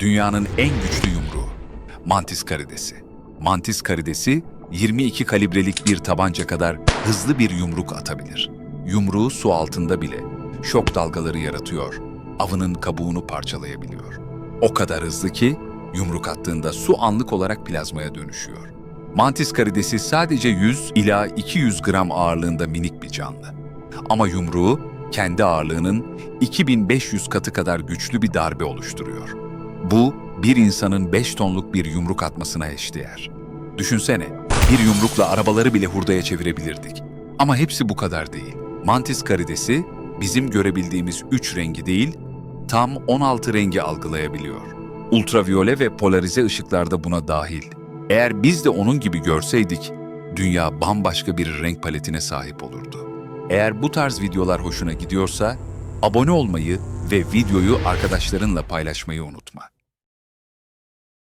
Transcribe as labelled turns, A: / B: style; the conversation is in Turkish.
A: Dünyanın en güçlü yumruğu. Mantis karidesi. Mantis karidesi 22 kalibrelik bir tabanca kadar hızlı bir yumruk atabilir. Yumruğu su altında bile şok dalgaları yaratıyor, avının kabuğunu parçalayabiliyor. O kadar hızlı ki yumruk attığında su anlık olarak plazmaya dönüşüyor. Mantis karidesi sadece 100 ila 200 gram ağırlığında minik bir canlı. Ama yumruğu kendi ağırlığının 2500 katı kadar güçlü bir darbe oluşturuyor. Bu, bir insanın 5 tonluk bir yumruk atmasına eşdeğer. Düşünsene, bir yumrukla arabaları bile hurdaya çevirebilirdik. Ama hepsi bu kadar değil. Mantis karidesi, bizim görebildiğimiz 3 rengi değil, tam 16 rengi algılayabiliyor. Ultraviyole ve polarize ışıklar da buna dahil. Eğer biz de onun gibi görseydik, dünya bambaşka bir renk paletine sahip olurdu. Eğer bu tarz videolar hoşuna gidiyorsa, abone olmayı ve videoyu arkadaşlarınla paylaşmayı unutma.